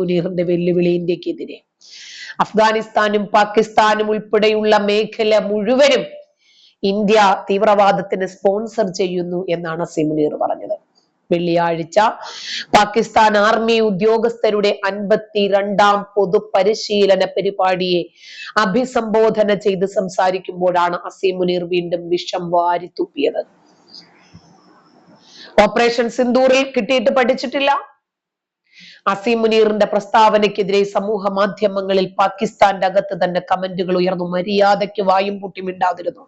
മുനീറിന്റെ വെല്ലുവിളി ഇന്ത്യക്കെതിരെ. അഫ്ഗാനിസ്ഥാനും പാകിസ്ഥാനും ഉൾപ്പെടെയുള്ള മേഖല മുഴുവനും ഇന്ത്യ തീവ്രവാദത്തിന് സ്പോൺസർ ചെയ്യുന്നു എന്നാണ് സിമുനീർ മുനീർ പറഞ്ഞത്. വെള്ളിയാഴ്ച പാകിസ്ഥാൻ ആർമി ഉദ്യോഗസ്ഥരുടെ അൻപത്തിരണ്ടാം പൊതുപരിശീലന പരിപാടിയെ അഭിസംബോധന ചെയ്ത് സംസാരിക്കുമ്പോഴാണ് അസീം മുനീർ വീണ്ടും വിഷം വാരിത്തുപ്പിയത് ഓപ്പറേഷൻ സിന്ദൂറിൽ കിട്ടിയിട്ട് പഠിച്ചിട്ടില്ല. അസീം മുനീറിന്റെ പ്രസ്താവനയ്ക്കെതിരെ സമൂഹ മാധ്യമങ്ങളിൽ പാകിസ്ഥാന്റെ അകത്ത് തന്നെ കമന്റുകൾ ഉയർന്നു. മര്യാദയ്ക്ക് വായും പൂട്ടി മിണ്ടാതിരുന്നു.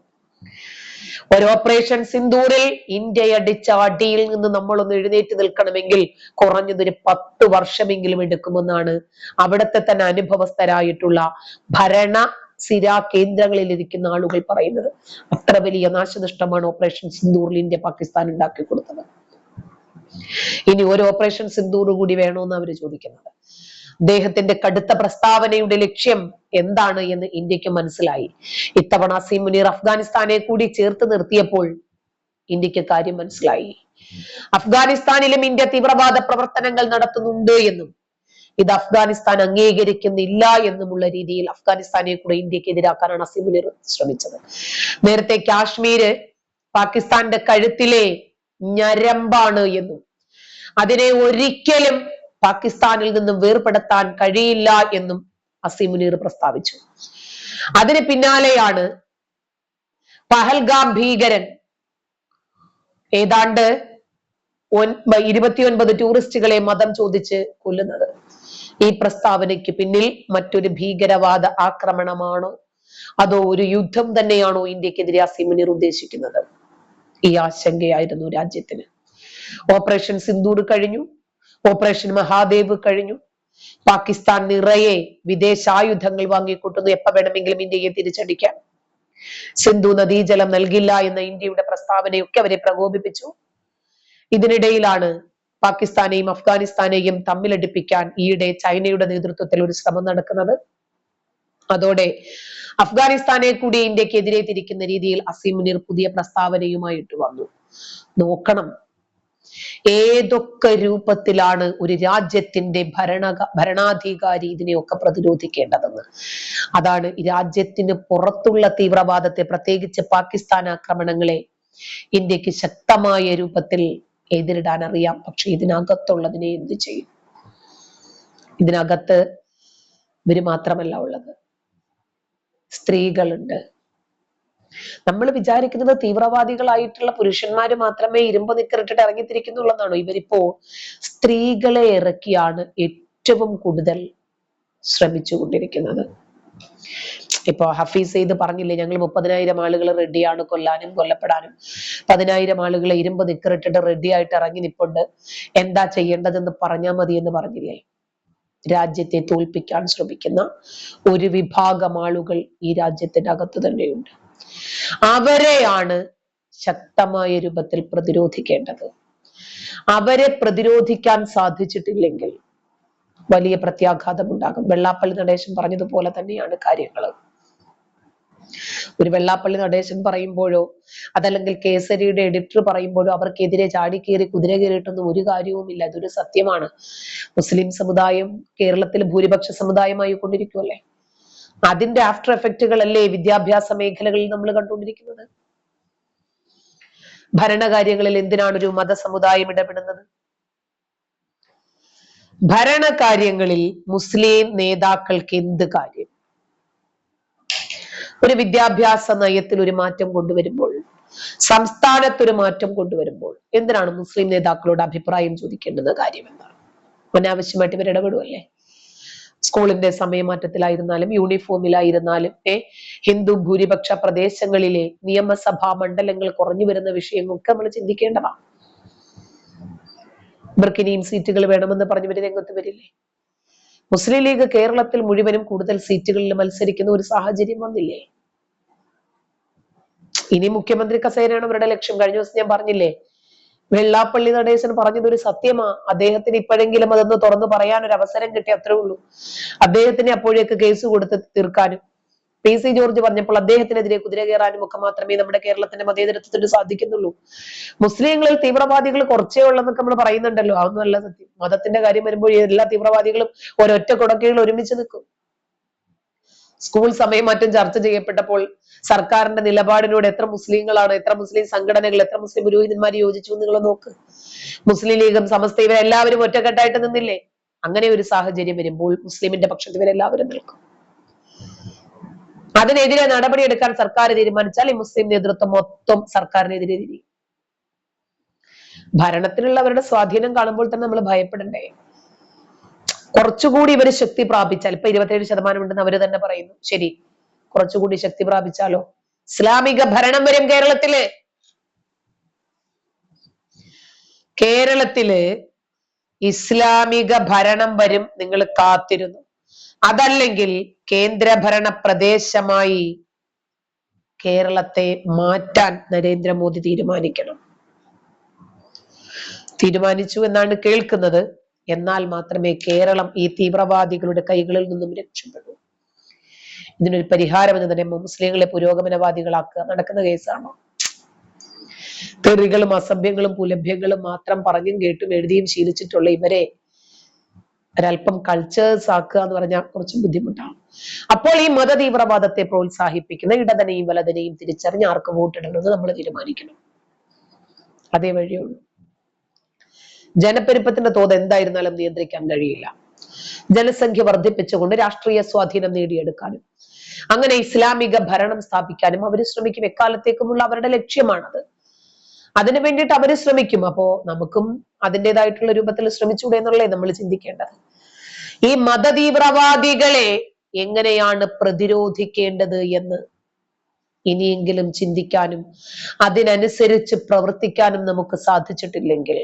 ഒരു ഓപ്പറേഷൻ സിന്ദൂറിൽ ഇന്ത്യ അടിച്ച അടിയിൽ നിന്ന് നമ്മളൊന്ന് എഴുന്നേറ്റ് നിൽക്കണമെങ്കിൽ കുറഞ്ഞതൊരു പത്ത് വർഷമെങ്കിലും എടുക്കുമെന്നാണ് അവിടത്തെ തന്നെ അനുഭവസ്ഥരായിട്ടുള്ള ഭരണ സിരാ കേന്ദ്രങ്ങളിൽ ഇരിക്കുന്ന ആളുകൾ പറയുന്നത്. അത്ര വലിയ നാശനഷ്ടമാണ് ഓപ്പറേഷൻ സിന്ദൂറിൽ ഇന്ത്യ പാകിസ്ഥാൻ ഉണ്ടാക്കി കൊടുത്തത് ഇനി ഒരു ഓപ്പറേഷൻ സിന്ദൂർ കൂടി വേണമെന്ന് അവർ ചോദിക്കുന്നത്. അദ്ദേഹത്തിന്റെ കടുത്ത പ്രസ്താവനയുടെ ലക്ഷ്യം എന്താണ് എന്ന് ഇന്ത്യയ്ക്ക് മനസ്സിലായി. ഇത്തവണ മുനീർ അഫ്ഗാനിസ്ഥാനെ കൂടി ചേർത്ത് നിർത്തിയപ്പോൾ ഇന്ത്യയ്ക്ക് കാര്യം മനസ്സിലായി. അഫ്ഗാനിസ്ഥാനിലും ഇന്ത്യ തീവ്രവാദ പ്രവർത്തനങ്ങൾ നടത്തുന്നുണ്ട് എന്നും ഇത് അഫ്ഗാനിസ്ഥാൻ അംഗീകരിക്കുന്നില്ല എന്നുമുള്ള രീതിയിൽ അഫ്ഗാനിസ്ഥാനെ കൂടെ ഇന്ത്യയ്ക്ക് എതിരാക്കാനാണ് അസീം മുനീർ ശ്രമിച്ചത്. നേരത്തെ കാശ്മീര് പാകിസ്ഥാന്റെ കഴുത്തിലെ ഞരമ്പാണ് എന്നും. അതിനെ ഒരിക്കലും പാകിസ്ഥാനിൽ നിന്നും വേർപെടുത്താൻ കഴിയില്ല എന്നും അസീം പ്രസ്താവിച്ചു. അതിന് പിന്നാലെയാണ് പഹൽഗാം ഭീകരൻ. ഏതാണ്ട് ഇരുപത്തിയൊൻപത് ടൂറിസ്റ്റുകളെ മതം ചോദിച്ച് കൊല്ലുന്നത്. ഈ പ്രസ്താവനയ്ക്ക് പിന്നിൽ മറ്റൊരു ഭീകരവാദ ആക്രമണമാണോ? അതോ ഒരു യുദ്ധം തന്നെയാണോ ഇന്ത്യക്കെതിരെ അസീം ഉദ്ദേശിക്കുന്നത്? ഈ ആശങ്കയായിരുന്നു രാജ്യത്തിന്. ഓപ്പറേഷൻ സിന്ദൂർ കഴിഞ്ഞു. ഓപ്പറേഷൻ മഹാദേവ് കഴിഞ്ഞു. പാകിസ്ഥാൻ നിറയെ വിദേശായുധങ്ങൾ വാങ്ങിക്കൂട്ടുന്നു. എപ്പ വേണമെങ്കിലും ഇന്ത്യയെ തിരിച്ചടിക്കാം. സിന്ധു നദീജലം നൽകില്ല എന്ന ഇന്ത്യയുടെ പ്രസ്താവനയൊക്കെ അവരെ പ്രകോപിപ്പിച്ചു. ഇതിനിടയിലാണ് പാകിസ്ഥാനെയും അഫ്ഗാനിസ്ഥാനെയും തമ്മിലടിപ്പിക്കാൻ ഈയിടെ ചൈനയുടെ നേതൃത്വത്തിൽ ഒരു ശ്രമം നടക്കുന്നത്. അതോടെ അഫ്ഗാനിസ്ഥാനെ കൂടി ഇന്ത്യക്കെതിരെ തിരിക്കുന്ന രീതിയിൽ അസീം മുനീർ പുതിയ പ്രസ്താവനയുമായിട്ട് വന്നു നോക്കണം. ഏതൊക്കെ രൂപത്തിലാണ് ഒരു രാജ്യത്തിന്റെ ഭരണ ഭരണാധികാരി ഇതിനെയൊക്കെ പ്രതിരോധിക്കേണ്ടതെന്ന്? അതാണ് രാജ്യത്തിന് പുറത്തുള്ള തീവ്രവാദത്തെ പ്രത്യേകിച്ച് പാകിസ്ഥാൻ ആക്രമണങ്ങളെ ഇന്ത്യയ്ക്ക് ശക്തമായ രൂപത്തിൽ എതിരിടാൻ അറിയാം. പക്ഷെ ഇതിനകത്തുള്ളതിനെ എന്ത് ചെയ്യും? ഇതിനകത്ത് ഇവർ മാത്രമല്ല ഉള്ളത്. സ്ത്രീകളുണ്ട്. നമ്മൾ വിചാരിക്കുന്നത് തീവ്രവാദികളായിട്ടുള്ള പുരുഷന്മാർ മാത്രമേ ഇരുമ്പ് നിക്കറിട്ടിട്ട് ഇറങ്ങിത്തിരിക്കുന്നുള്ളതാണോ? ഇവരിപ്പോ സ്ത്രീകളെ ഇറക്കിയാണ് ഏറ്റവും കൂടുതൽ ശ്രമിച്ചു കൊണ്ടിരിക്കുന്നത് ഇപ്പൊ ഹഫീസ് ചെയ്ത് പറഞ്ഞില്ലേ ഞങ്ങൾ മുപ്പതിനായിരം ആളുകൾ റെഡിയാണ് കൊല്ലാനും കൊല്ലപ്പെടാനും. പതിനായിരം ആളുകളെ ഇരുമ്പ് നിക്കറിട്ടിട്ട് റെഡി ആയിട്ട് ഇറങ്ങി നിപ്പുണ്ട്. എന്താ ചെയ്യേണ്ടതെന്ന് പറഞ്ഞാൽ മതി എന്ന് പറഞ്ഞില്ലേ? രാജ്യത്തെ തോൽപ്പിക്കാൻ ശ്രമിക്കുന്ന ഒരു വിഭാഗം ആളുകൾ ഈ രാജ്യത്തിന്റെ അകത്ത് തന്നെയുണ്ട്. അവരെയാണ് ശക്തമായ രൂപത്തിൽ പ്രതിരോധിക്കേണ്ടത്. അവരെ പ്രതിരോധിക്കാൻ സാധിച്ചിട്ടില്ലെങ്കിൽ വലിയ പ്രത്യാഘാതം ഉണ്ടാകും വെള്ളാപ്പള്ളി നടേശൻ പറഞ്ഞതുപോലെ തന്നെയാണ് കാര്യങ്ങൾ ഒരു വെള്ളാപ്പള്ളി നടേശൻ പറയുമ്പോഴോ അതല്ലെങ്കിൽ കേസരിയുടെ എഡിറ്റർ പറയുമ്പോഴോ അവർക്കെതിരെ ചാടിക്കേറി കുതിര കയറിയിട്ടൊന്നും ഒരു കാര്യവുമില്ല അതൊരു സത്യമാണ്. മുസ്ലിം സമുദായം കേരളത്തിൽ ഭൂരിപക്ഷ സമുദായമായി കൊണ്ടിരിക്കുമല്ലേ അതിന്റെ ആഫ്റ്റർ എഫക്റ്റുകളല്ലേ വിദ്യാഭ്യാസ മേഖലകളിൽ നമ്മൾ കണ്ടുകൊണ്ടിരിക്കുന്നത്? ഭരണകാര്യങ്ങളിൽ എന്തിനാണ് ഒരു മതസമുദായം ഇടപെടുന്നത്? ഭരണകാര്യങ്ങളിൽ മുസ്ലിം നേതാക്കൾക്ക് എന്ത് കാര്യം? ഒരു വിദ്യാഭ്യാസ നയത്തിൽ ഒരു മാറ്റം കൊണ്ടുവരുമ്പോൾ സംസ്ഥാനത്തൊരു മാറ്റം കൊണ്ടുവരുമ്പോൾ എന്തിനാണ് മുസ്ലിം നേതാക്കളോട് അഭിപ്രായം ചോദിക്കേണ്ടത് കാര്യം എന്താണ്? അനാവശ്യമായിട്ട് ഇവർ ഇടപെടുമല്ലേ സ്കൂളിന്റെ സമയമാറ്റത്തിലായിരുന്നാലും യൂണിഫോമിലായിരുന്നാലും ഏ ഹിന്ദു ഭൂരിപക്ഷ പ്രദേശങ്ങളിലെ നിയമസഭാ മണ്ഡലങ്ങൾ കുറഞ്ഞു വരുന്ന വിഷയങ്ങളൊക്കെ നമ്മൾ ചിന്തിക്കേണ്ടതാണ്. ഇവർക്ക് ഇനിയും സീറ്റുകൾ വേണമെന്ന് പറഞ്ഞവർ രംഗത്ത് വരില്ലേ? മുസ്ലിം ലീഗ് കേരളത്തിൽ മുഴുവനും കൂടുതൽ സീറ്റുകളിൽ മത്സരിക്കുന്ന ഒരു സാഹചര്യം വന്നില്ലേ? ഇനി മുഖ്യമന്ത്രി കസേരയാണ് അവരുടെ ലക്ഷ്യം. കഴിഞ്ഞ ദിവസം ഞാൻ പറഞ്ഞില്ലേ വെള്ളാപ്പള്ളി നടേശൻ പറഞ്ഞത് ഒരു സത്യമാ. അദ്ദേഹത്തിന് ഇപ്പോഴെങ്കിലും അതൊന്ന് തുറന്നു പറയാൻ ഒരു അവസരം കിട്ടിയ അത്രേ ഉള്ളൂ. അദ്ദേഹത്തിന് അപ്പോഴേക്ക് കേസ് കൊടുത്ത് തീർക്കാനും. പി സി ജോർജ് പറഞ്ഞപ്പോൾ അദ്ദേഹത്തിനെതിരെ കുതിര കയറാനും ഒക്കെ മാത്രമേ നമ്മുടെ കേരളത്തിന്റെ മതേതരത്വത്തിന് സാധിക്കുന്നുള്ളൂ. മുസ്ലിങ്ങളിൽ തീവ്രവാദികൾ കുറച്ചേ ഉള്ളെന്നൊക്കെ നമ്മൾ പറയുന്നുണ്ടല്ലോ. അതൊന്നും നല്ല സത്യം. മതത്തിന്റെ കാര്യം വരുമ്പോൾ എല്ലാ തീവ്രവാദികളും ഒരൊറ്റ കുടക്കീഴിൽ ഒരുമിച്ച് നിൽക്കും. സ്കൂൾ സമയം മറ്റും ചർച്ച ചെയ്യപ്പെട്ടപ്പോൾ സർക്കാരിന്റെ നിലപാടിനോട് എത്ര മുസ്ലിങ്ങളാണ് എത്ര മുസ്ലിം സംഘടനകൾ എത്ര മുസ്ലിം പുരോഹിതന്മാർ യോജിച്ചു നിങ്ങൾ നോക്ക്. മുസ്ലിം ലീഗും സമസ്ത ഇവരെല്ലാവരും ഒറ്റക്കെട്ടായിട്ട് നിന്നില്ലേ? അങ്ങനെ ഒരു സാഹചര്യം വരുമ്പോൾ മുസ്ലിമിന്റെ പക്ഷത്ത് ഇവരെല്ലാവരും നിൽക്കും. അതിനെതിരെ നടപടിയെടുക്കാൻ സർക്കാർ തീരുമാനിച്ചാൽ ഈ മുസ്ലിം നേതൃത്വം മൊത്തം സർക്കാരിനെതിരെ തിരിയും. ഭരണത്തിലുള്ളവരുടെ സ്വാധീനം കാണുമ്പോൾ തന്നെ നമ്മൾ ഭയപ്പെടണ്ടേ? കുറച്ചുകൂടി ഇവർ ശക്തി പ്രാപിച്ചാൽ ഇപ്പൊ ഇരുപത്തിയേഴ് ശതമാനം ഉണ്ടെന്ന് അവർ തന്നെ പറയുന്നു. ശരി കുറച്ചുകൂടി ശക്തി പ്രാപിച്ചാലോ? ഇസ്ലാമിക ഭരണം വരും കേരളത്തിൽ. കേരളത്തിൽ ഇസ്ലാമിക ഭരണം വരും നിങ്ങൾ കാത്തിരുന്നു. അതല്ലെങ്കിൽ കേന്ദ്രഭരണ പ്രദേശമായി കേരളത്തെ മാറ്റാൻ നരേന്ദ്രമോദി തീരുമാനിക്കണം. തീരുമാനിച്ചു എന്നാണ് കേൾക്കുന്നത്. എന്നാൽ മാത്രമേ കേരളം ഈ തീവ്രവാദികളുടെ കൈകളിൽ നിന്നും രക്ഷപ്പെടൂ ഇതിനൊരു പരിഹാരം എന്ന് തന്നെ മുസ്ലിങ്ങളെ പുരോഗമനവാദികളാക്കുക നടക്കുന്ന കേസാണോ? തെറികളും അസഭ്യങ്ങളും കുലഭ്യങ്ങളും മാത്രം പറഞ്ഞും കേട്ടും എഴുതിയും ശീലിച്ചിട്ടുള്ള ഇവരെ ഒരല്പം കൾച്ചേഴ്സ് ആക്കുക എന്ന് പറഞ്ഞാൽ കുറച്ച് ബുദ്ധിമുട്ടാണ്. അപ്പോൾ ഈ മത തീവ്രവാദത്തെ പ്രോത്സാഹിപ്പിക്കുന്ന ഇടതനെയും വലതനെയും തിരിച്ചറിഞ്ഞ് ആർക്ക് വോട്ടിടണമെന്ന് നമ്മൾ തീരുമാനിക്കണം. അതേ വഴിയുള്ളൂ ജനപ്പെരുപ്പത്തിന്റെ തോത് എന്തായിരുന്നാലും നിയന്ത്രിക്കാൻ കഴിയില്ല. ജനസംഖ്യ വർദ്ധിപ്പിച്ചുകൊണ്ട് രാഷ്ട്രീയ സ്വാധീനം നേടിയെടുക്കാനും അങ്ങനെ ഇസ്ലാമിക ഭരണം സ്ഥാപിക്കാനും അവർ ശ്രമിക്കും. എക്കാലത്തേക്കുമുള്ള അവരുടെ ലക്ഷ്യമാണത്. അതിനു വേണ്ടിയിട്ട് അവർ ശ്രമിക്കും. അപ്പോ നമുക്കും അതിന്റെതായിട്ടുള്ള രൂപത്തിൽ ശ്രമിച്ചുകൂടെ എന്നുള്ളേ നമ്മൾ ചിന്തിക്കേണ്ടത്. ഈ മതതീവ്രവാദികളെ എങ്ങനെയാണ് പ്രതിരോധിക്കേണ്ടത് എന്ന് ഇനിയെങ്കിലും ചിന്തിക്കാനും അതിനനുസരിച്ച് പ്രവർത്തിക്കാനും നമുക്ക് സാധിച്ചിട്ടില്ലെങ്കിൽ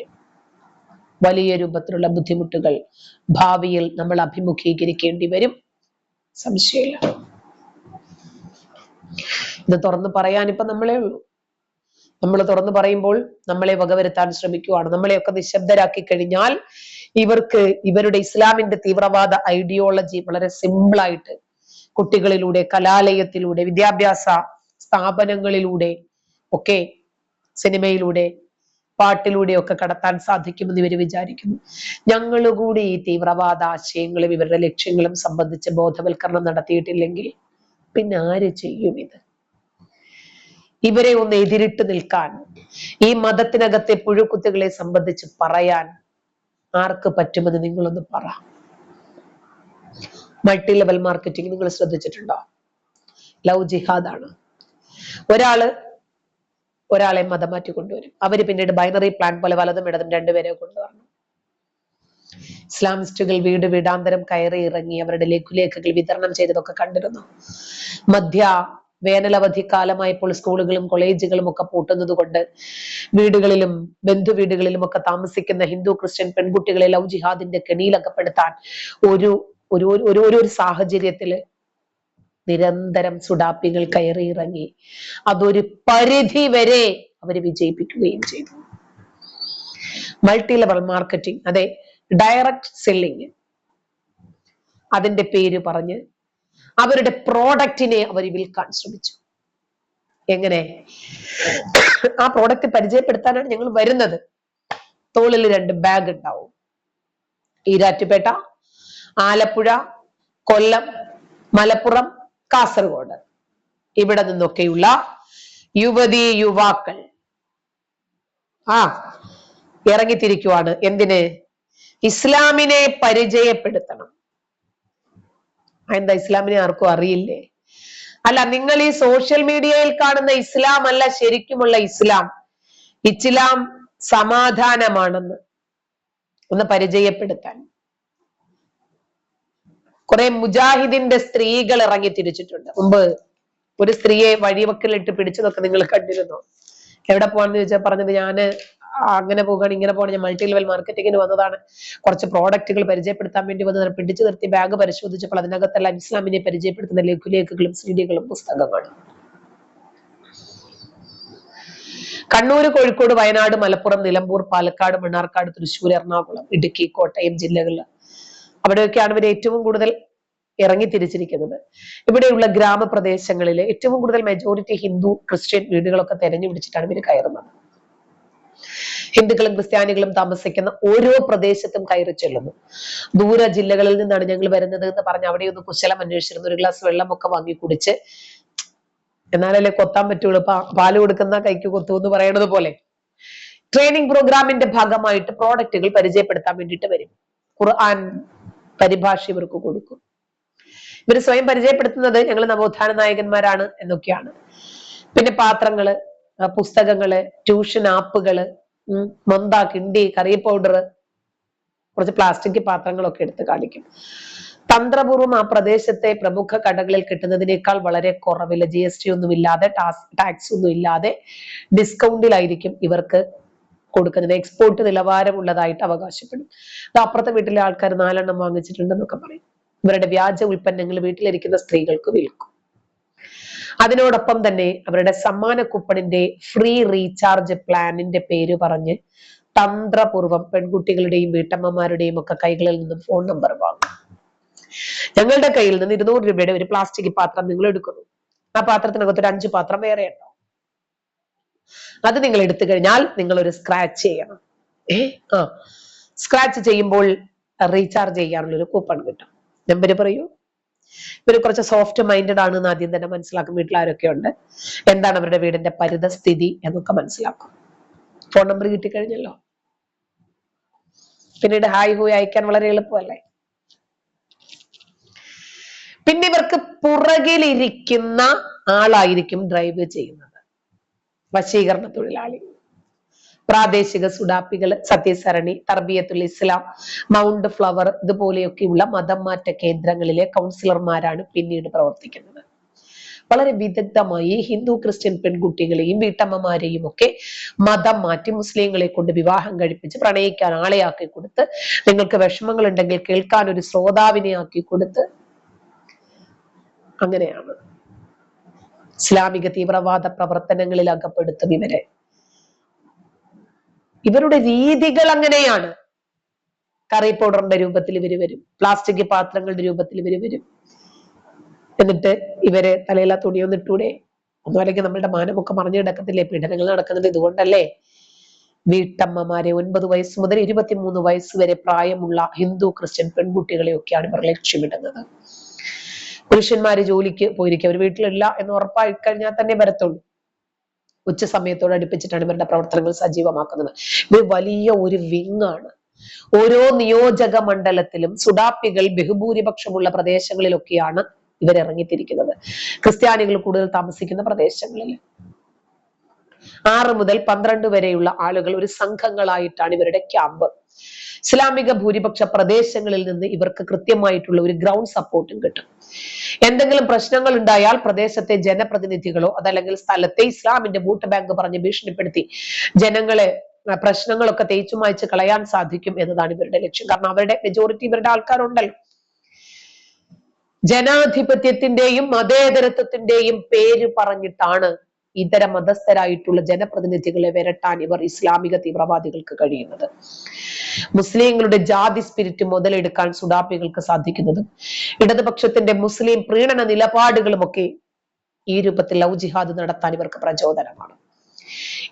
വലിയ രൂപത്തിലുള്ള ബുദ്ധിമുട്ടുകൾ ഭാവിയിൽ നമ്മൾ അഭിമുഖീകരിക്കേണ്ടി വരും. സംശയമില്ല. ഇത് തുറന്ന് പറയാൻ ഇപ്പൊ നമ്മളേ ഉള്ളൂ. നമ്മൾ തുറന്നു പറയുമ്പോൾ നമ്മളെ വകവരുത്താൻ ശ്രമിക്കുവാണ്. നമ്മളെയൊക്കെ നിശബ്ദരാക്കി കഴിഞ്ഞാൽ ഇവർക്ക് ഇവരുടെ ഇസ്ലാമിന്റെ തീവ്രവാദ ഐഡിയോളജി വളരെ സിമ്പിളായിട്ട് കുട്ടികളിലൂടെ കലാലയത്തിലൂടെ വിദ്യാഭ്യാസ സ്ഥാപനങ്ങളിലൂടെ ഒക്കെ സിനിമയിലൂടെ പാട്ടിലൂടെ ഒക്കെ കടത്താൻ സാധിക്കുമെന്ന് ഇവർ വിചാരിക്കുന്നു. ഞങ്ങൾ കൂടി ഈ തീവ്രവാദ ആശയങ്ങളും ഇവരുടെ ലക്ഷ്യങ്ങളും സംബന്ധിച്ച് ബോധവൽക്കരണം നടത്തിയിട്ടില്ലെങ്കിൽ പിന്നെ ആര് ചെയ്യും ഇത്? ഇവരെ ഒന്ന് എതിരിട്ട് നിൽക്കാൻ ഈ മതത്തിനകത്തെ പുഴുക്കുത്തുകളെ സംബന്ധിച്ച് പറയാൻ ആർക്ക് പറ്റുമെന്ന് നിങ്ങളൊന്ന് പറ. മൾട്ടി ലെവൽ മാർക്കറ്റിംഗ് നിങ്ങൾ ശ്രദ്ധിച്ചിട്ടുണ്ടോ? ലവ് ജിഹാദാണ് ഒരാൾ ഒരാളെ മതം മാറ്റി കൊണ്ടുവരും. അവർ പിന്നീട് ബൈനറി പ്ലാൻ പോലെ വലതും ഇടതും രണ്ടുപേരെ കൊണ്ടുവരണം ഇസ്ലാമിസ്റ്റുകൾ വീട് വീടാന്തരം കയറി ഇറങ്ങി അവരുടെ ലഘുലേഖകൾ വിതരണം ചെയ്തതൊക്കെ കണ്ടിരുന്നു? മധ്യ വേനലവധി കാലമായപ്പോൾ സ്കൂളുകളും കോളേജുകളും ഒക്കെ പൂട്ടുന്നത് കൊണ്ട് വീടുകളിലും ബന്ധു വീടുകളിലും ഒക്കെ താമസിക്കുന്ന ഹിന്ദു ക്രിസ്ത്യൻ പെൺകുട്ടികളെ ലവ് ജിഹാദിന്റെ കെണിയിലകപ്പെടുത്താൻ ഒരു ഒരു ഒരു ഒരു സാഹചര്യത്തിൽ നിരന്തരം സുഡാപ്പികൾ കയറി ഇറങ്ങി. അതൊരു പരിധി വരെ അവർ വിജയിപ്പിക്കുകയും ചെയ്തു. മൾട്ടി ലെവൽ മാർക്കറ്റിംഗ് അതെ ഡയറക്റ്റ് സെല്ലിങ് അതിന്റെ പേര് പറഞ്ഞ് അവരുടെ പ്രോഡക്റ്റിനെ അവർ വിൽക്കാൻ ശ്രമിച്ചു. എങ്ങനെ? ആ പ്രോഡക്റ്റ് പരിചയപ്പെടുത്താനാണ് ഞങ്ങൾ വരുന്നത്. തോളിൽ രണ്ട് ബാഗ് ഉണ്ടാവും. ഈരാറ്റുപേട്ട ആലപ്പുഴ കൊല്ലം മലപ്പുറം കാസർഗോഡ്. ഇവിടെ നിന്നൊക്കെയുള്ള യുവതി യുവാക്കൾ. ആ ഇറങ്ങിത്തിരിക്കുവാണ്. എന്തിന്? ഇസ്ലാമിനെ പരിചയപ്പെടുത്തണം. എന്താ ഇസ്ലാമിനെ ആർക്കും അറിയില്ലേ? അല്ല നിങ്ങൾ ഈ സോഷ്യൽ മീഡിയയിൽ കാണുന്ന ഇസ്ലാം അല്ല ശരിക്കുമുള്ള ഇസ്ലാം. ഇസ്ലാം സമാധാനമാണെന്ന് ഒന്ന് പരിചയപ്പെടുത്താൻ. കുറെ മുജാഹിദിന്റെ സ്ത്രീകൾ ഇറങ്ങി തിരിച്ചിട്ടുണ്ട്. മുമ്പ് ഒരു സ്ത്രീയെ വഴിവക്കലിട്ട് പിടിച്ചതൊക്കെ നിങ്ങൾ കണ്ടിരുന്നു? എവിടെ പോവാന്ന് ചോദിച്ചാൽ പറഞ്ഞത് ഞാൻ അങ്ങനെ പോകുകയാണ് ഇങ്ങനെ പോകണം ഞാൻ മൾട്ടി ലെവൽ മാർക്കറ്റിങ്ങിന് വന്നതാണ്. കുറച്ച് പ്രോഡക്റ്റുകൾ പരിചയപ്പെടുത്താൻ വേണ്ടി വന്നതാണ്. പിടിച്ചു നിർത്തി ബാഗ് പരിശോധിച്ചപ്പോൾ അതിനകത്തെല്ലാം ഇസ്ലാമിനെ പരിചയപ്പെടുത്തുന്ന ലഘുലേഖകളും സീഡികളും പുസ്തകങ്ങളും. കണ്ണൂർ കോഴിക്കോട് വയനാട് മലപ്പുറം നിലമ്പൂർ പാലക്കാട് മണ്ണാർക്കാട് തൃശ്ശൂർ എറണാകുളം ഇടുക്കി കോട്ടയം ജില്ലകളിൽ അവിടെയൊക്കെയാണ് ഇവർ ഏറ്റവും കൂടുതൽ ഇറങ്ങി തിരിച്ചിരിക്കുന്നത്. ഇവിടെയുള്ള ഗ്രാമപ്രദേശങ്ങളിലെ ഏറ്റവും കൂടുതൽ മെജോറിറ്റി ഹിന്ദു ക്രിസ്ത്യൻ വീടുകളൊക്കെ തെരഞ്ഞു പിടിച്ചിട്ടാണ് ഇവർ കയറുന്നത്. ഹിന്ദുക്കളും ക്രിസ്ത്യാനികളും താമസിക്കുന്ന ഓരോ പ്രദേശത്തും കയറി ചെല്ലുന്നു. ദൂര ജില്ലകളിൽ നിന്നാണ് ഞങ്ങൾ വരുന്നത് എന്ന് പറഞ്ഞ് അവിടെ ഒന്ന് കുശലം അന്വേഷിച്ചിരുന്നു. ഒരു ഗ്ലാസ് വെള്ളമൊക്കെ വാങ്ങി കുടിച്ച്. എന്നാലല്ലേ കൊത്താൻ പറ്റുള്ളൂ? പാൽ കൊടുക്കുന്ന കൈക്ക് കൊത്തു എന്ന് പറയണത് പോലെ. ട്രെയിനിങ് പ്രോഗ്രാമിന്റെ ഭാഗമായിട്ട് പ്രോഡക്റ്റുകൾ പരിചയപ്പെടുത്താൻ വേണ്ടിയിട്ട് വരും. ഖുർആൻ പരിഭാഷ ഇവർക്ക് കൊടുക്കും. ഇവർ സ്വയം പരിചയപ്പെടുത്തുന്നത് ഞങ്ങൾ നവോത്ഥാന നായകന്മാരാണ് എന്നൊക്കെയാണ്. പിന്നെ പാത്രങ്ങൾ പുസ്തകങ്ങൾ ട്യൂഷൻ ആപ്പുകൾ മന്ത കിണ്ടി കറി പൗഡർ കുറച്ച് പ്ലാസ്റ്റിക് പാത്രങ്ങളൊക്കെ എടുത്ത് കാണിക്കും. തന്ത്രപൂർവം ആ പ്രദേശത്തെ പ്രമുഖ കടകളിൽ കിട്ടുന്നതിനേക്കാൾ വളരെ കുറവില്ല. ജി എസ് ടി ഒന്നും ഇല്ലാതെ ടാക്സ് ഒന്നും ഇല്ലാതെ ഡിസ്കൗണ്ടിലായിരിക്കും ഇവർക്ക് കൊടുക്കുന്നത്. എക്സ്പോർട്ട് നിലവാരമുള്ളതായിട്ട് അവകാശപ്പെടും. അത് അപ്പുറത്തെ വീട്ടിലെ ആൾക്കാർ നാലെണ്ണം വാങ്ങിച്ചിട്ടുണ്ടെന്നൊക്കെ പറയും. ഇവരുടെ വ്യാജ ഉൽപ്പന്നങ്ങൾ വീട്ടിലിരിക്കുന്ന സ്ത്രീകൾക്ക് വിൽക്കും. അതിനോടൊപ്പം തന്നെ അവരുടെ സമ്മാന കൂപ്പണിന്റെ ഫ്രീ റീചാർജ് പ്ലാനിന്റെ പേര് പറഞ്ഞ് തന്ത്രപൂർവം പെൺകുട്ടികളുടെയും വീട്ടമ്മമാരുടെയും ഒക്കെ കൈകളിൽ നിന്നും ഫോൺ നമ്പർ വാങ്ങും. ഞങ്ങളുടെ കയ്യിൽ നിന്ന് ഇരുന്നൂറ് രൂപയുടെ ഒരു പ്ലാസ്റ്റിക് പാത്രം നിങ്ങൾ എടുക്കുന്നു. ആ പാത്രത്തിനകത്ത് ഒരു അഞ്ച് പാത്രം വേറെ ഉണ്ടോ? അത് നിങ്ങൾ എടുത്തു കഴിഞ്ഞാൽ നിങ്ങൾ ഒരു സ്ക്രാച്ച് ചെയ്യണം ആ. സ്ക്രാച്ച് ചെയ്യുമ്പോൾ റീചാർജ് ചെയ്യാനുള്ള ഒരു കൂപ്പൺ കിട്ടും. നമ്പർ പറയൂ. ഇവർ കുറച്ച് സോഫ്റ്റ് മൈൻഡഡ് ആണ് എന്ന് ആദ്യം തന്നെ മനസ്സിലാക്കും. വീട്ടിലാരൊക്കെ ഉണ്ട്? എന്താണ് അവരുടെ വീടിന്റെ പരിതസ്ഥിതി എന്നൊക്കെ മനസ്സിലാക്കും. ഫോൺ നമ്പർ കിട്ടിക്കഴിഞ്ഞല്ലോ. പിന്നീട് ഹായ് ഹൂയ് അയക്കാൻ വളരെ എളുപ്പമല്ലേ? പിന്നെ ഇവർക്ക് പുറകിലിരിക്കുന്ന ആളായിരിക്കും ഡ്രൈവ് ചെയ്യുന്നത്. വശീകരണ തൊഴിലാളി. പ്രാദേശിക സുഡാപ്പികൾ സത്യസരണി തർബിയത്തുൽ ഇസ്ലാം മൗണ്ട് ഫ്ലവർ ഇതുപോലെയൊക്കെയുള്ള മതം മാറ്റ കേന്ദ്രങ്ങളിലെ കൗൺസിലർമാരാണ് പിന്നീട് പ്രവർത്തിക്കുന്നത്. വളരെ വിദഗ്ധമായി ഹിന്ദു ക്രിസ്ത്യൻ പെൺകുട്ടികളെയും വീട്ടമ്മമാരെയും ഒക്കെ മതം മാറ്റി മുസ്ലിങ്ങളെ കൊണ്ട് വിവാഹം കഴിപ്പിച്ച് പ്രണയിക്കാൻ ആളെയാക്കി കൊടുത്ത് നിങ്ങൾക്ക് വിഷമങ്ങൾ ഉണ്ടെങ്കിൽ കേൾക്കാൻ ഒരു ശ്രോതാവിനെ ആക്കി കൊടുത്ത് അങ്ങനെയാണ്. ഇസ്ലാമിക തീവ്രവാദ പ്രവർത്തനങ്ങളിൽ അകപ്പെടുത്തും ഇവരെ. ഇവരുടെ രീതികൾ അങ്ങനെയാണ്. കറി പൗഡറിന്റെ രൂപത്തിൽ ഇവർ വരും. പ്ലാസ്റ്റിക് പാത്രങ്ങളുടെ രൂപത്തിൽ ഇവർ വരും. എന്നിട്ട് ഇവർ തലയില തുണിയൊന്നും ഇട്ടൂടെ ഒന്നും അല്ലെങ്കിൽ നമ്മളുടെ മാനമൊക്കെ മറിഞ്ഞു കിടക്കത്തില്ലേ? പീഡനങ്ങൾ നടക്കുന്നത് ഇതുകൊണ്ടല്ലേ? വീട്ടമ്മമാരെ ഒൻപത് വയസ്സ് മുതൽ ഇരുപത്തിമൂന്ന് വയസ്സ് വരെ പ്രായമുള്ള ഹിന്ദു ക്രിസ്ത്യൻ പെൺകുട്ടികളെയൊക്കെയാണ് ഇവർ ലക്ഷ്യമിടുന്നത്. പുരുഷന്മാര് ജോലിക്ക് പോയിരിക്കും. അവർ വീട്ടിലില്ല എന്ന് ഉറപ്പായി കഴിഞ്ഞാൽ തന്നെ വരത്തുള്ളൂ. ഉച്ച സമയത്തോട് അടുപ്പിച്ചിട്ടാണ് ഇവരുടെ പ്രവർത്തനങ്ങൾ സജീവമാക്കുന്നത്. ഇത് വലിയ ഒരു വിങ്ങാണ് ഓരോ നിയോജക മണ്ഡലത്തിലും സുഡാപ്പികൾ ബഹുഭൂരിപക്ഷമുള്ള പ്രദേശങ്ങളിലൊക്കെയാണ് ഇവരിറങ്ങിത്തിരിക്കുന്നത് ക്രിസ്ത്യാനികൾ കൂടുതൽ താമസിക്കുന്ന പ്രദേശങ്ങളിൽ. ആറ് മുതൽ പന്ത്രണ്ട് വരെയുള്ള ആളുകൾ ഒരു സംഘങ്ങളായിട്ടാണ് ഇവരുടെ ക്യാമ്പ്. ഇസ്ലാമിക ഭൂരിപക്ഷ പ്രദേശങ്ങളിൽ നിന്ന് ഇവർക്ക് കൃത്യമായിട്ടുള്ള ഒരു ഗ്രൗണ്ട് സപ്പോർട്ടും കിട്ടും. എന്തെങ്കിലും പ്രശ്നങ്ങൾ ഉണ്ടായാൽ പ്രദേശത്തെ ജനപ്രതിനിധികളോ അതല്ലെങ്കിൽ സ്ഥലത്തെ ഇസ്ലാമിന്റെ വോട്ട് ബാങ്ക് പറഞ്ഞ് ഭീഷണിപ്പെടുത്തി ജനങ്ങളെ പ്രശ്നങ്ങളൊക്കെ തേച്ചു മായ്ച്ച് കളയാൻ സാധിക്കും എന്നതാണ് ഇവരുടെ ലക്ഷ്യം. കാരണം അവരുടെ മെജോറിറ്റി ഇവരുടെ ആൾക്കാരുണ്ടല്ലോ. ജനാധിപത്യത്തിന്റെയും മതേതരത്വത്തിന്റെയും പേര് പറഞ്ഞിട്ടാണ് ഇതര മതസ്ഥരായിട്ടുള്ള ജനപ്രതിനിധികളെ വരട്ടാൻ ഇവർ ഇസ്ലാമിക തീവ്രവാദികൾക്ക് കഴിയുന്നത്. മുസ്ലിങ്ങളുടെ ജാതി സ്പിരിറ്റ് മുതലെടുക്കാൻ സുഡാപ്പികൾക്ക് സാധിക്കുന്നത് ഇടതുപക്ഷത്തിന്റെ മുസ്ലിം പ്രീണന നിലപാടുകളുമൊക്കെ ഈ രൂപത്തിൽ ലവ് ജിഹാദ് നടത്താൻ ഇവർക്ക് പ്രചോദനമാണ്.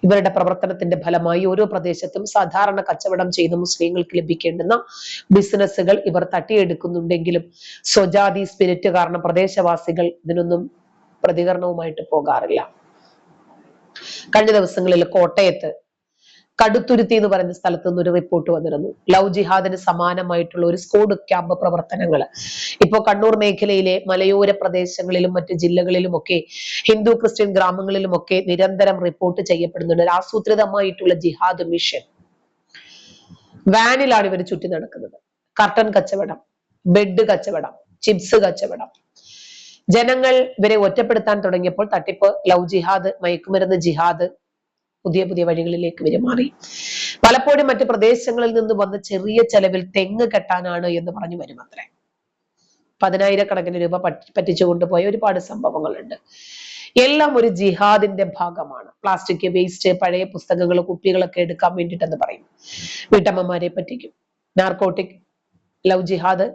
ഇവരുടെ പ്രവർത്തനത്തിന്റെ ഫലമായി ഓരോ പ്രദേശത്തും സാധാരണ കച്ചവടം ചെയ്യുന്ന മുസ്ലിങ്ങൾക്ക് ലഭിക്കേണ്ടുന്ന ബിസിനസ്സുകൾ ഇവർ തട്ടിയെടുക്കുന്നുണ്ടെങ്കിലും സ്വജാതി സ്പിരിറ്റ് കാരണം പ്രദേശവാസികൾ ഇതിനൊന്നും പ്രതികരണവുമായിട്ട് പോകാറില്ല. കഴിഞ്ഞ ദിവസങ്ങളിൽ കോട്ടയത്ത് കടുത്തുരുത്തി എന്ന് പറയുന്ന സ്ഥലത്ത് നിന്ന് ഒരു റിപ്പോർട്ട് വന്നിരുന്നു. ലവ് ജിഹാദിന് സമാനമായിട്ടുള്ള ഒരു സ്കോഡ് ക്യാമ്പ് പ്രവർത്തനങ്ങൾ. ഇപ്പോൾ കണ്ണൂർ മേഖലയിലെ മലയോര പ്രദേശങ്ങളിലും മറ്റ് ജില്ലകളിലുമൊക്കെ ഹിന്ദു ക്രിസ്ത്യൻ ഗ്രാമങ്ങളിലുമൊക്കെ നിരന്തരം റിപ്പോർട്ട് ചെയ്യപ്പെടുന്നുണ്ട്. ആസൂത്രിതമായിട്ടുള്ള ജിഹാദ് മിഷൻ വാനിലാണ് ഇവർ ചുറ്റി നടക്കുന്നത്. കർട്ടൻ കച്ചവടം ബെഡ് കച്ചവടം ചിപ്സ് കച്ചവടം. ജനങ്ങൾ ഇവരെ ഒറ്റപ്പെടുത്താൻ തുടങ്ങിയപ്പോൾ തട്ടിപ്പ് ലവ് ജിഹാദ് മയക്കുമരുന്ന് ജിഹാദ് പുതിയ പുതിയ വഴികളിലേക്ക് പെരുമാറി. പലപ്പോഴും മറ്റു പ്രദേശങ്ങളിൽ നിന്ന് വന്ന ചെറിയ ചെലവിൽ തെങ്ങ് കെട്ടാനാണ് എന്ന് പറഞ്ഞു വരും അത്രേ. പതിനായിരക്കണക്കിന് രൂപ പറ്റിച്ചു കൊണ്ടുപോയ ഒരുപാട് സംഭവങ്ങളുണ്ട്. എല്ലാം ഒരു ജിഹാദിന്റെ ഭാഗമാണ്. പ്ലാസ്റ്റിക് വേസ്റ്റ് പഴയ പുസ്തകങ്ങൾ കുപ്പികളൊക്കെ എടുക്കാൻ വേണ്ടിയിട്ടെന്ന് പറയും. വീട്ടമ്മമാരെ പറ്റിക്കും. നാർക്കോട്ടിക് ലവ് ജിഹാദ്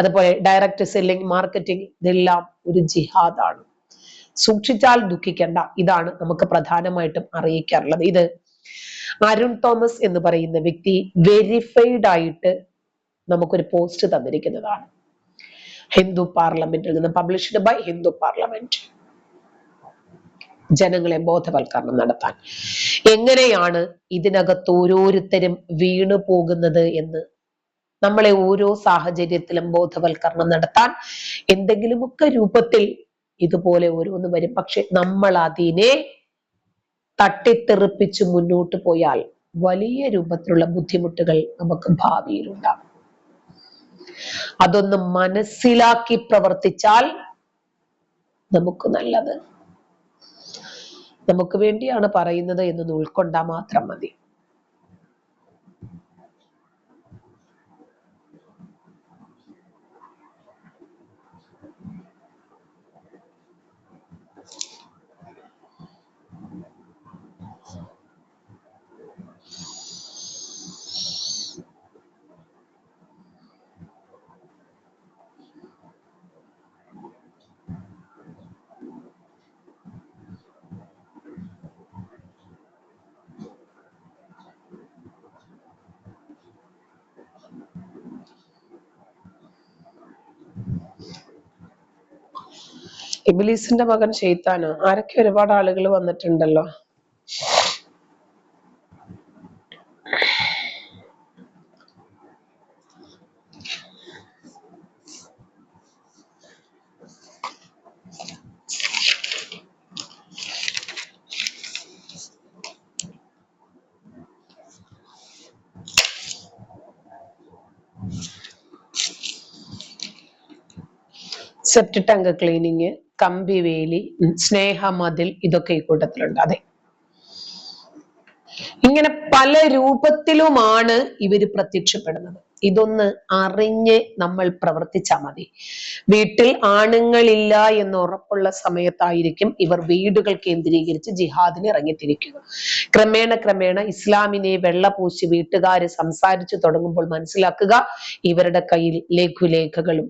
അതുപോലെ ഡയറക്റ്റ് സെല്ലിംഗ് മാർക്കറ്റിംഗ് ഇതെല്ലാം ഒരു ജിഹാദാണ്. സൂക്ഷിച്ചാൽ ദുഃഖിക്കേണ്ട. ഇതാണ് നമുക്ക് പ്രധാനമായിട്ടും അറിയിക്കാറുള്ളത് ഇത് അരുൺ തോമസ് എന്ന് പറയുന്ന വ്യക്തി വെരിഫൈഡ് ആയിട്ട് നമുക്കൊരു പോസ്റ്റ് തന്നിരിക്കുന്നതാണ്. ഹിന്ദു പാർലമെന്റിൽ നിന്ന് പബ്ലിഷ്ഡ് ബൈ ഹിന്ദു പാർലമെന്റ് ജനങ്ങളെ ബോധവൽക്കരണം നടത്താൻ. എങ്ങനെയാണ് ഇതിനകത്ത് ഓരോരുത്തരും വീണു പോകുന്നത് എന്ന് നമ്മളെ ഓരോ സാഹചര്യത്തിലും ബോധവൽക്കരണം നടത്താൻ എന്തെങ്കിലുമൊക്കെ രൂപത്തിൽ ഇതുപോലെ ഓരോന്ന് വരും. പക്ഷെ നമ്മൾ അതിനെ തട്ടിത്തെറിപ്പിച്ച് മുന്നോട്ട് പോയാൽ വലിയ രൂപത്തിലുള്ള ബുദ്ധിമുട്ടുകൾ നമുക്ക് ഭാവിയിൽ ഉണ്ടാകും. അതൊന്ന് മനസ്സിലാക്കി പ്രവർത്തിച്ചാൽ നമുക്ക് നല്ലത്. നമുക്ക് വേണ്ടിയാണ് പറയുന്നത് എന്നൊന്ന് ഉൾക്കൊണ്ടാൽ മാത്രം മതി. ഇബിലീസിന്റെ മകൻ ഷെയ്ത്താനോ ആരൊക്കെ ഒരുപാട് ആളുകൾ വന്നിട്ടുണ്ടല്ലോ? സെപ്റ്റ് ടാങ്ക് ക്ലീനിങ് കമ്പിവേലി സ്നേഹമതിൽ ഇതൊക്കെ ഈ കൂട്ടത്തിലുണ്ട്. അതെ. ഇങ്ങനെ പല രൂപത്തിലുമാണ് ഇവർ പ്രത്യക്ഷപ്പെടുന്നത്. ഇതൊന്ന് അറിഞ്ഞ് നമ്മൾ പ്രവർത്തിച്ചാൽ മതി. വീട്ടിൽ ആണുങ്ങളില്ല എന്ന് ഉറപ്പുള്ള സമയത്തായിരിക്കും ഇവർ വീടുകൾ കേന്ദ്രീകരിച്ച് ജിഹാദിന് ഇറങ്ങിത്തിരിക്കുക. ക്രമേണ ക്രമേണ ഇസ്ലാമിനെ വെള്ളപൂശി വീട്ടുകാർ സംസാരിച്ചു തുടങ്ങുമ്പോൾ മനസ്സിലാക്കുക ഇവരുടെ കയ്യിൽ ലഘുലേഖകളും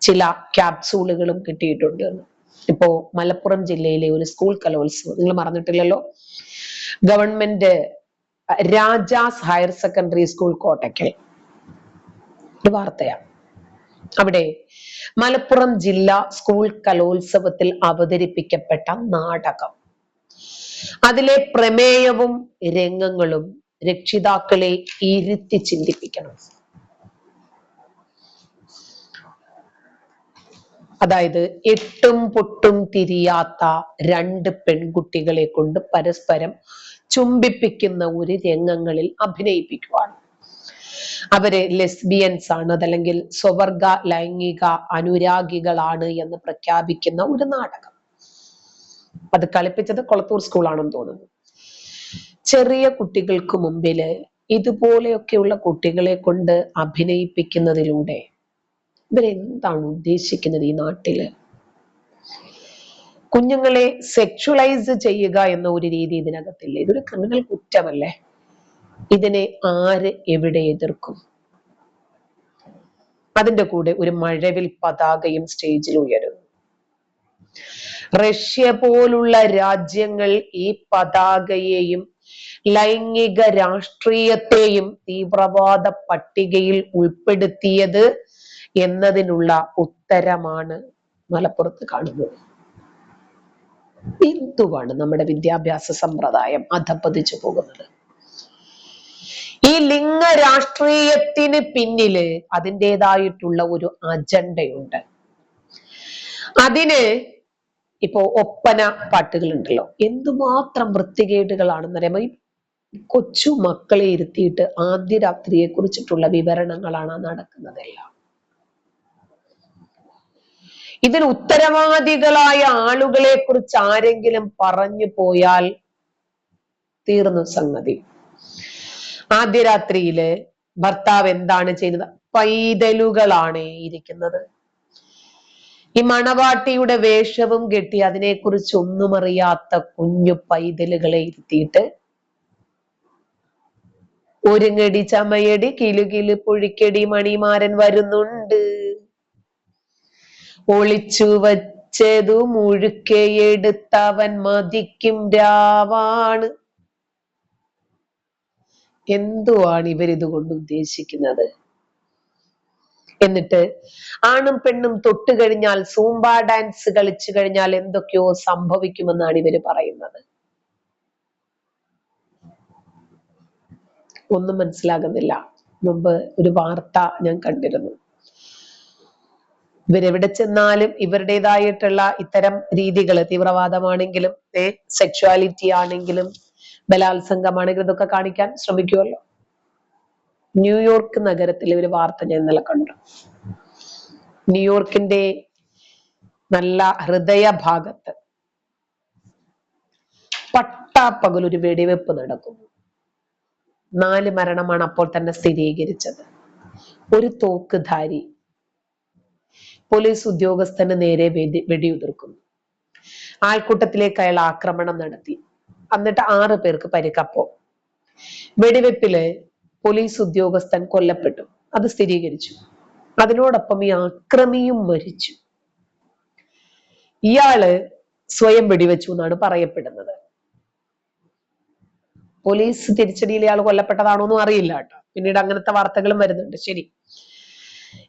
ചില ക്യാപ്സൂളുകളും കിട്ടിയിട്ടുണ്ട് ഇപ്പോ മലപ്പുറം ജില്ലയിലെ ഒരു സ്കൂൾ കലോത്സവം നിങ്ങൾ മറന്നിട്ടില്ലല്ലോ? Government Rajas higher secondary school Kottakkal. ഒരു വാർത്തയാണ് അവിടെ മലപ്പുറം ജില്ലാ സ്കൂൾ കലോത്സവത്തിൽ അവതരിപ്പിക്കപ്പെട്ട നാടകം. അതിലെ പ്രമേയവും രംഗങ്ങളും രക്ഷിതാക്കളെ ഇരുത്തി ചിന്തിപ്പിക്കണം. അതായത് എട്ടും പൊട്ടും തിരിയാത്ത രണ്ട് പെൺകുട്ടികളെ കൊണ്ട് പരസ്പരം ചുംബിപ്പിക്കുന്ന ഒരു രംഗങ്ങളിൽ അഭിനയിപ്പിക്കുവാണ്. അവരെ ലെസ്ബിയൻസ് ആണ് അതല്ലെങ്കിൽ സ്വവർഗ ലൈംഗിക അനുരാഗികളാണ് എന്ന് പ്രഖ്യാപിക്കുന്ന ഒരു നാടകം. അത് കളിപ്പിച്ചത് കൊളത്തൂർ സ്കൂളാണെന്ന് തോന്നുന്നു. ചെറിയ കുട്ടികൾക്ക് മുമ്പിൽ ഇതുപോലെയൊക്കെയുള്ള കുട്ടികളെ കൊണ്ട് അഭിനയിപ്പിക്കുന്നതിലൂടെ ഇവരെന്താണ് ഉദ്ദേശിക്കുന്നത് ഈ നാട്ടിൽ? കുഞ്ഞുങ്ങളെ സെക്ഷുവലൈസ് ചെയ്യുക എന്ന ഒരു രീതി ഇതിനകത്തില്ല. ഇതൊരു ക്രിമിനൽ കുറ്റമല്ലേ? ഇതിനെ ആര് എവിടെ എതിർക്കും? അതിന്റെ കൂടെ ഒരു മഴവിൽ പതാകയും സ്റ്റേജിൽ ഉയരുന്നു റഷ്യ പോലുള്ള രാജ്യങ്ങൾ ഈ പതാകയെയും ലൈംഗിക രാഷ്ട്രീയത്തെയും തീവ്രവാദ പട്ടികയിൽ ഉൾപ്പെടുത്തിയത് എന്നതിനുള്ള ഉത്തരമാണ് മലപ്പുറത്ത് കാണുന്നത്. എന്തുവാണ് നമ്മുടെ വിദ്യാഭ്യാസ സമ്പ്രദായം അധപ്പതിച്ചു പോകുന്നത്? ഈ ലിംഗ രാഷ്ട്രീയത്തിന് പിന്നിൽ അതിന്റെതായിട്ടുള്ള ഒരു അജണ്ടയുണ്ട്. അതിന് ഇപ്പോ ഒപ്പന പാട്ടുകൾ ഉണ്ടല്ലോ എന്തുമാത്രം വൃത്തികേടുകളാണെന്ന് ഈ കൊച്ചു മക്കളെ ഇരുത്തിയിട്ട് ആദ്യ രാത്രിയെ കുറിച്ചിട്ടുള്ള വിവരണങ്ങളാണ് നടക്കുന്നതെല്ലാം. ഇതിന് ഉത്തരവാദികളായ ആളുകളെ കുറിച്ച് ആരെങ്കിലും പറഞ്ഞു പോയാൽ തീർന്നു സംഗതി. ആദ്യ രാത്രിയിൽ ഭർത്താവ് എന്താണ് ചെയ്യുന്നത്? പൈതലുകളാണ് ഇരിക്കുന്നത്. ഈ മണവാട്ടിയുടെ വേഷവും കെട്ടി അതിനെക്കുറിച്ച് ഒന്നും അറിയാത്ത കുഞ്ഞു പൈതലുകളെ ഇരുത്തിയിട്ട് ഒരുങ്ങടി ചമയടി കിലുകിലു പൊഴിക്കടി മണിമാരൻ വരുന്നുണ്ട്. ഒളിച്ചു വച്ചതു മുഴുക്കെടുത്തവൻ മതിക്കും രാവാണ്. എന്തുവാണ് ഇവരിത് കൊണ്ട് ഉദ്ദേശിക്കുന്നത്? എന്നിട്ട് ആണും പെണ്ണും തൊട്ട് കഴിഞ്ഞാൽ സൂംബ ഡാൻസ് കളിച്ചു കഴിഞ്ഞാൽ എന്തൊക്കെയോ സംഭവിക്കുമെന്നാണ് ഇവർ പറയുന്നത്. ഒന്നും മനസ്സിലാകുന്നില്ല. മുമ്പ് ഒരു വാർത്ത ഞാൻ കണ്ടിരുന്നു. ഇവരെവിടെ ചെന്നാലും ഇവരുടേതായിട്ടുള്ള ഇത്തരം രീതികൾ തീവ്രവാദമാണെങ്കിലും സെക്ഷുവാലിറ്റി ആണെങ്കിലും ബലാത്സംഗമാണെങ്കിലും ഇതൊക്കെ കാണിക്കാൻ ശ്രമിക്കുമല്ലോ ന്യൂയോർക്ക് നഗരത്തിൽ ഒരു വാർത്ത ഞാൻ ഇന്നലെ കണ്ടു. ന്യൂയോർക്കിന്റെ നല്ല ഹൃദയ ഭാഗത്ത് പട്ടാപ്പകൽ ഒരു വെടിവെപ്പ് നടക്കുന്നു. നാല് മരണമാണ് അപ്പോൾ തന്നെ സ്ഥിരീകരിച്ചത്. ഒരു തോക്കുധാരി പോലീസ് ഉദ്യോഗസ്ഥന് നേരെ വെടി വെടിയുതിർക്കുന്നു. ആൾക്കൂട്ടത്തിലേക്ക് അയാൾ ആക്രമണം നടത്തി. എന്നിട്ട് ആറ് പേർക്ക് പരിക്കപ്പോ. വെടിവെപ്പിൽ പോലീസ് ഉദ്യോഗസ്ഥൻ കൊല്ലപ്പെട്ടു. അത് സ്ഥിരീകരിച്ചു. അതിനോടൊപ്പം ഈ ആക്രമിയും മരിച്ചു. ഇയാൾ സ്വയം വെടിവെച്ചു എന്നാണ് പറയപ്പെടുന്നത്. പോലീസ് തിരിച്ചടിയിൽ ഇയാൾ കൊല്ലപ്പെട്ടതാണോ എന്നും അറിയില്ല കേട്ടോ. പിന്നീട് അങ്ങനത്തെ വാർത്തകളും വരുന്നുണ്ട്. ശരി.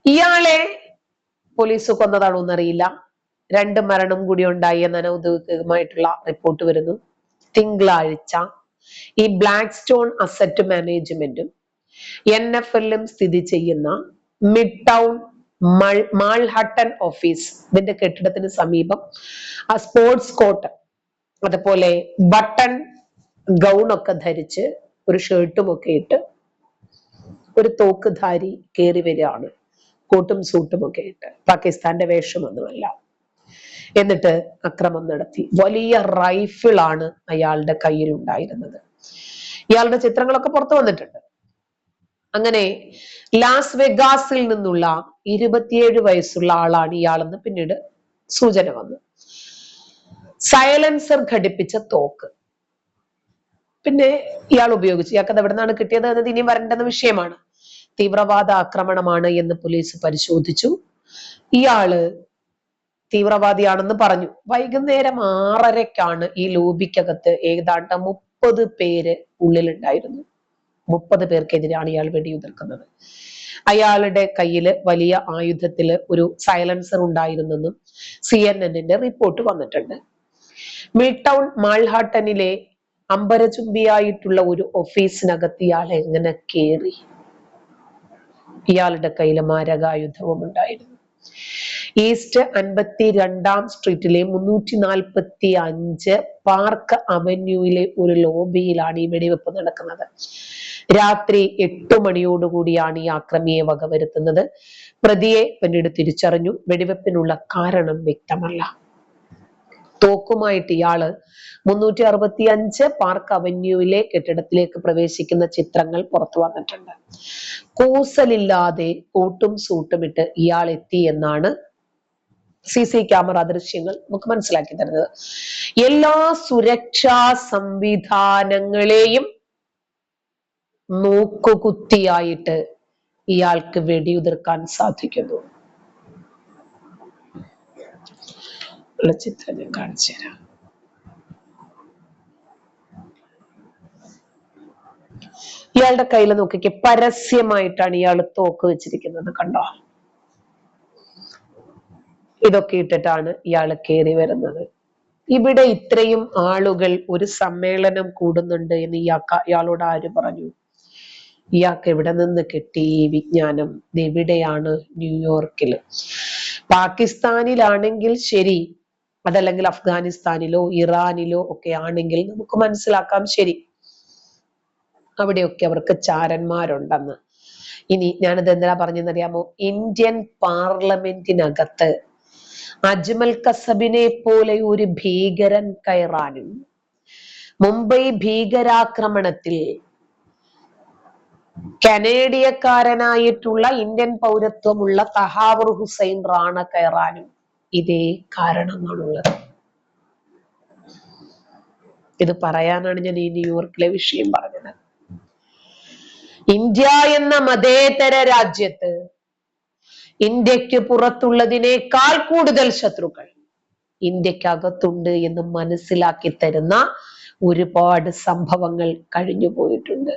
ഇയാളെ പോലീസ് കൊന്നതാണോ എന്നറിയില്ല രണ്ട് മരണം കൂടി ഉണ്ടായി എന്ന ഔദ്യോഗികമായിട്ടുള്ള റിപ്പോർട്ട് വരുന്നു. തിങ്കളാഴ്ച ഈ ബ്ലാക്ക് സ്റ്റോൺ അസറ്റ് മാനേജ്മെന്റും എൻ എഫ് എല്ലും സ്ഥിതി ചെയ്യുന്ന മിഡ് ടൗൺ മാൾഹട്ടൺ ഓഫീസ് ഇതിന്റെ കെട്ടിടത്തിന് സമീപം ആ സ്പോർട്സ് കോട്ട് അതുപോലെ ബട്ടൺ ഗൗൺ ഒക്കെ ധരിച്ച് ഒരു ഷർട്ടും ഒക്കെ ഇട്ട് ഒരു തോക്കുധാരി കയറി വരികയാണ്. കോട്ടും സൂട്ടും ഒക്കെ ഇട്ട് പാകിസ്ഥാന്റെ വേഷമൊന്നുമല്ല എന്നിട്ട് അക്രമം നടത്തി. വലിയ റൈഫിളാണ് അയാളുടെ കയ്യിൽ ഉണ്ടായിരുന്നത് ഇയാളുടെ ചിത്രങ്ങളൊക്കെ പുറത്തു വന്നിട്ടുണ്ട്. അങ്ങനെ ലാസ് വെഗാസിൽ നിന്നുള്ള ഇരുപത്തിയേഴ് വയസ്സുള്ള ആളാണ് ഇയാളെന്ന് പിന്നീട് സൂചന വന്നു. സൈലൻസർ ഘടിപ്പിച്ച തോക്ക്. പിന്നെ ഇയാൾ ഉപയോഗിച്ചു. ഇയാൾക്ക് അത് എവിടെ നിന്നാണ് കിട്ടിയത് എന്നത് ഇനിയും വരേണ്ടുന്ന വിഷയമാണ്. തീവ്രവാദ ആക്രമണമാണ് എന്ന് പോലീസ് പരിശോധിച്ചു. ഇയാൾ തീവ്രവാദിയാണെന്ന് പറഞ്ഞു. വൈകുന്നേരം ആറരയ്ക്കാണ് ഈ ലോബിക്കകത്ത് ഏതാണ്ട് മുപ്പത് പേര് ഉള്ളിലുണ്ടായിരുന്നു മുപ്പത് പേർക്കെതിരെയാണ് ഇയാൾ വെടിയുതിർക്കുന്നത്. അയാളുടെ കയ്യിൽ വലിയ ആയുധത്തിൽ ഒരു സൈലൻസർ ഉണ്ടായിരുന്നെന്നും സി എൻ എന്നിന്റെ റിപ്പോർട്ട് വന്നിട്ടുണ്ട്. മിൽടൗൺ മാൾഹാട്ടനിലെ അമ്പരചുംബിയായിട്ടുള്ള ഒരു ഓഫീസിനകത്ത് ഇയാൾ എങ്ങനെ കേറി? ഇയാളുടെ കയ്യിൽ മാരകായുധവും ഉണ്ടായിരുന്നു. ഈസ്റ്റ് അൻപത്തി രണ്ടാം സ്ട്രീറ്റിലെ മുന്നൂറ്റി നാൽപ്പത്തി അഞ്ച് പാർക്ക് അവന്യൂയിലെ ഒരു ലോബിയിലാണ് ഈ വെടിവെപ്പ് നടക്കുന്നത്. രാത്രി എട്ടു മണിയോടുകൂടിയാണ് ഈ ആക്രമിയെ വകവരുത്തുന്നത്. പ്രതിയെ പിന്നീട് തിരിച്ചറിഞ്ഞു വെടിവെപ്പിനുള്ള കാരണം വ്യക്തമല്ല. തോക്കുമായിട്ട് ഇയാൾ മുന്നൂറ്റി അറുപത്തി അഞ്ച് പാർക്ക് അവന്യൂവിലെ കെട്ടിടത്തിലേക്ക് പ്രവേശിക്കുന്ന ചിത്രങ്ങൾ പുറത്തു വന്നിട്ടുണ്ട്. കൂസലില്ലാതെ കൂട്ടും സൂട്ടും ഇട്ട് ഇയാൾ എത്തി എന്നാണ് സി സി ക്യാമറ ദൃശ്യങ്ങൾ നമുക്ക് മനസ്സിലാക്കി തരുന്നത്. എല്ലാ സുരക്ഷാ സംവിധാനങ്ങളെയും നോക്കുകുത്തിയായിട്ട് ഇയാൾക്ക് വെടിയുതിർക്കാൻ സാധിക്കുന്നു. ഉള്ള ചിത്രം ഞാൻ കാണിച്ചു തരാം. ഇയാളുടെ കയ്യിൽ നോക്കിക്കെ പരസ്യമായിട്ടാണ് ഇയാൾ തോക്ക് വെച്ചിരിക്കുന്നത് കണ്ടോ? ഇതൊക്കെ ഇട്ടിട്ടാണ് ഇയാൾ കയറി വരുന്നത്. ഇവിടെ ഇത്രയും ആളുകൾ ഒരു സമ്മേളനം കൂടുന്നുണ്ട് എന്ന് ഇയാൾക്ക് ഇയാളോട് ആര് പറഞ്ഞു? ഇയാൾക്ക് എവിടെ നിന്ന് കിട്ടി ഈ വിജ്ഞാനം? എവിടെയാണ് ന്യൂയോർക്കിൽ പാകിസ്ഥാനിലാണെങ്കിൽ ശരി അതല്ലെങ്കിൽ അഫ്ഗാനിസ്ഥാനിലോ ഇറാനിലോ ഒക്കെ ആണെങ്കിൽ നമുക്ക് മനസ്സിലാക്കാം ശരി. അവിടെയൊക്കെ അവർക്ക് ചാരന്മാരുണ്ടെന്ന്. ഇനി ഞാനത് എന്തിനാ പറഞ്ഞെന്നറിയാമോ? ഇന്ത്യൻ പാർലമെന്റിനകത്ത് അജ്മൽ കസബിനെ പോലെ ഒരു ഭീകരൻ കയറാനും മുംബൈ ഭീകരാക്രമണത്തിൽ കനേഡിയക്കാരനായിട്ടുള്ള ഇന്ത്യൻ പൗരത്വമുള്ള തഹാവർ ഹുസൈൻ റാണ കയറാനും ഇതേ കാരണമാണുള്ളത്. ഇത് പറയാനാണ് ഞാൻ ഈ ന്യൂയോർക്കിലെ വിഷയം പറഞ്ഞത്. ഇന്ത്യ എന്ന മതേതര രാജ്യത്ത് ഇന്ത്യയ്ക്ക് പുറത്തുള്ളതിനേക്കാൾ കൂടുതൽ ശത്രുക്കൾ ഇന്ത്യക്കകത്തുണ്ട് എന്ന് മനസ്സിലാക്കി തരുന്ന ഒരുപാട് സംഭവങ്ങൾ കഴിഞ്ഞു പോയിട്ടുണ്ട്.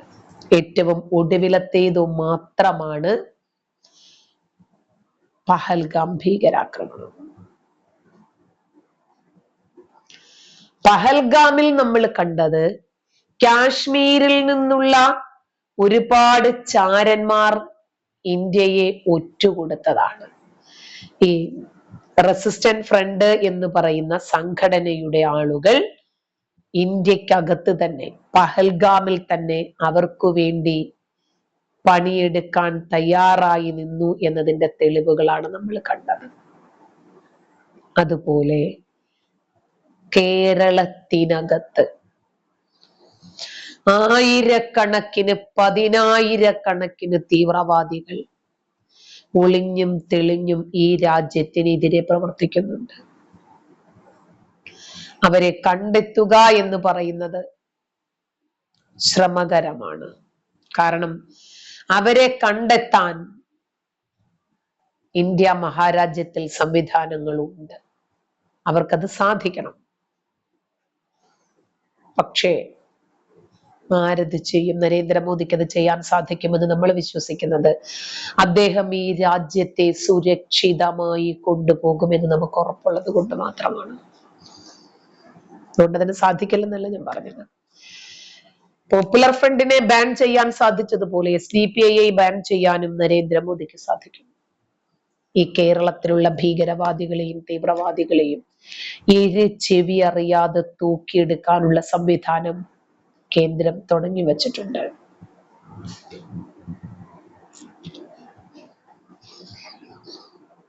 ഏറ്റവും ഒടുവിലത്തേതു മാത്രമാണ് പഹൽഗാം ഭീകരാക്രമണം. പഹൽഗാമിൽ നമ്മൾ കണ്ടത് കാശ്മീരിൽ നിന്നുള്ള ഒരുപാട് ചാരന്മാർ ഇന്ത്യയെ ഒറ്റുകൊടുത്തതാണ്. ഈ റെസിസ്റ്റന്റ് ഫ്രണ്ട് എന്ന് പറയുന്ന സംഘടനയുടെ ആളുകൾ ഇന്ത്യക്കകത്ത് തന്നെ പഹൽഗാമിൽ തന്നെ അവർക്കു വേണ്ടി പണിയെടുക്കാൻ തയ്യാറായി നിന്നു എന്നതിന്റെ തെളിവുകളാണ് നമ്മൾ കണ്ടത്. അതുപോലെ കേരളത്തിനകത്ത്. ആയിരക്കണക്കിന് പതിനായിരക്കണക്കിന് തീവ്രവാദികൾ ഒളിഞ്ഞും തെളിഞ്ഞും ഈ രാജ്യത്തിനെതിരെ പ്രവർത്തിക്കുന്നുണ്ട്. അവരെ കണ്ടെത്തുക എന്ന് പറയുന്നത് ശ്രമകരമാണ്. കാരണം അവരെ കണ്ടെത്താൻ ഇന്ത്യ മഹാരാജ്യത്തിൽ സംവിധാനങ്ങളുണ്ട്. അവർക്കത് സാധിക്കണം. പക്ഷേ ആരത് ചെയ്യും നരേന്ദ്രമോദിക്ക് അത് ചെയ്യാൻ സാധിക്കുമെന്ന് നമ്മൾ വിശ്വസിക്കുന്നത്. അദ്ദേഹം ഈ രാജ്യത്തെ സുരക്ഷിതമായി കൊണ്ടുപോകുമെന്ന് നമുക്ക് ഉറപ്പുള്ളത് കൊണ്ട് മാത്രമാണ്. അതുകൊണ്ട് അതിന് സാധിക്കില്ലെന്നല്ല ഞാൻ പറഞ്ഞത്. പോപ്പുലർ ഫ്രണ്ടിനെ ബാൻ ചെയ്യാൻ സാധിച്ചതുപോലെ S D P I ban ചെയ്യാനും നരേന്ദ്രമോദിക്ക് സാധിക്കും. ഈ കേരളത്തിലുള്ള ഭീകരവാദികളെയും തീവ്രവാദികളെയും ഇരു ചെവി അറിയാതെ തൂക്കിയെടുക്കാനുള്ള സംവിധാനം കേന്ദ്രം തുടങ്ങി വച്ചിട്ടുണ്ട്.